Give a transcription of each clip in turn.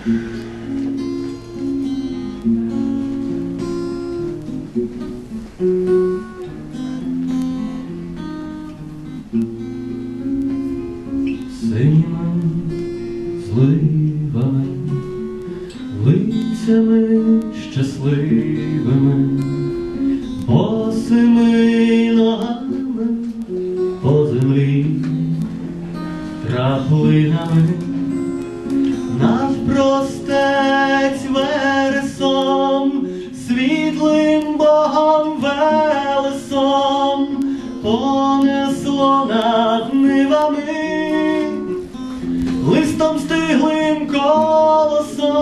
Синіми зливами, лицями щасливими, босими ногами по землі, краплинами. місяць вересом, світлим богом велесом, понесло над нивами, листом стиглим колосом,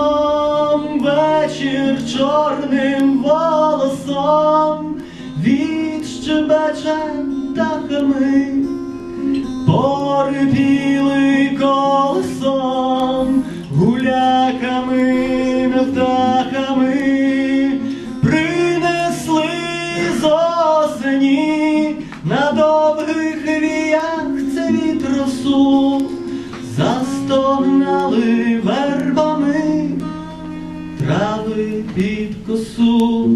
вечір чорним волосом, відщебече птахами. на довгих віях це від росу застогнали вербами трави під косу.